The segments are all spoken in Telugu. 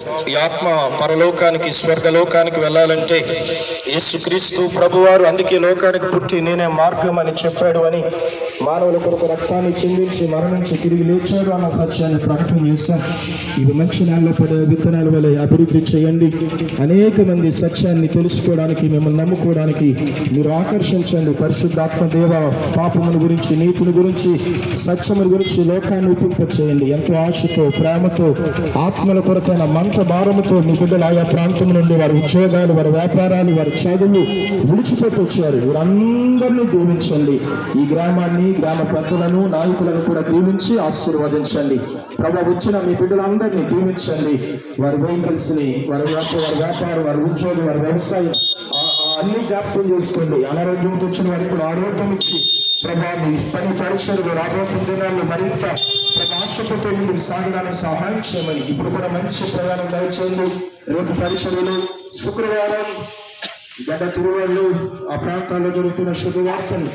ఈ ఆత్మ పరలోకానికి స్వర్గలోకానికి వెళ్ళాలంటే యేసుక్రీస్తు ప్రభువారు అందుకే లోకానికి పుట్టి నేనే మార్గం అని చెప్పాడు అని మానవుల కొరకు రక్తాన్ని చిందించి మరణించి తిరిగి లేచాడు అన్న సత్యాన్ని ప్రకటన చేశాం ఇవి మంచి నెలలో పడే విత్తనాల వల్ల అభివృద్ధి చేయండి. అనేక మంది సత్యాన్ని తెలుసుకోవడానికి మిమ్మల్ని నమ్ముకోవడానికి మీరు ఆకర్షించండి. పరిశుద్ధాత్మ దేవ పాపముల గురించి నీతిని గురించి సత్యముల గురించి లోకాన్ని ఒప్పింప చేయండి ఎంతో ఆశతో ప్రేమతో ఆత్మల కొరకైన మంట భారంతో మీ బిడ్డలు ఆయా ప్రాంతం నుండి వారి ఉద్యోగాలు వారి వ్యాపారాలు వారి చదువులు విడిచిపెట్టి వచ్చారు. వీరందరినీ దీవించండి. ఈ గ్రామాన్ని గ్రామ పెద్దలను నాయకులను కూడా దీవించి ఆశీర్వదించండి. ప్రభా వచ్చిన మీ బిడ్డలందరినీ దీవించండి. వారి వెహికల్స్ని వారి వారి వ్యాపారం వారి ఉద్యోగం వారి వ్యవసాయం అన్ని జ్ఞాపకం చేసుకోండి. అనారోగ్యంతో వచ్చిన వారికి కూడా ఆరోగ్యం ఇచ్చి ప్రభా మీ పని పరీక్షలు రాబోతున్న దినాల్లో మరింత ప్రభా ఆశతో ముందుకు సాగడానికి సహాయం చేయమని ఇప్పుడు కూడా మంచి ప్రయాణం దయచేయండి. రేపు పరీక్షలు శుక్రవారం గడ్డ తిరువాళ్ళు ఆ ప్రాంతాల్లో జరుగుతున్న శుభవార్తను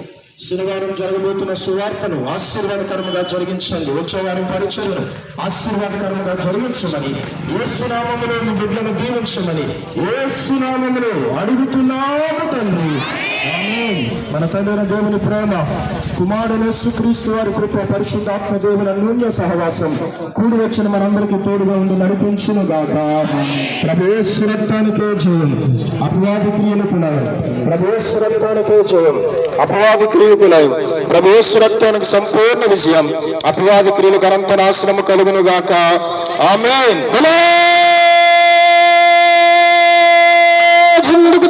శనివారం జరగబోతున్న సువార్తను ఆశీర్వాదకరముగా జరిగించండి. వచ్చే వారం పరీక్షలను ఆశీర్వాదకరముగా జరిగించమని ఏ సునామములో బిడ్డను దీవించమని ఏ సునామములో అడుగుతున్నాము తండ్రి. ఆమేన్. మన తండ్రి దేవుని ప్రేమ కుమారుడు సుక్రీస్తు వారి కృప పరిశుద్ధాత్మ దేవుని అన్యోన్య సహవాసం కూడి వచ్చిన మనందరికీ తోడుగా ఉండి నడిపించును గాక ప్రభేశ్వరత్వానికే జయం. అపవాది క్రియలకు నయం ప్రభేశ్వరత్వానికే జయం. అపవాది క్రియలకు నయం ప్రభేశ్వరత్వానికి సంపూర్ణ విజయం. అపవాది క్రియలకు అనంత నాశనము కలుగును గాక ఆమేన్. బలో! జిందుకు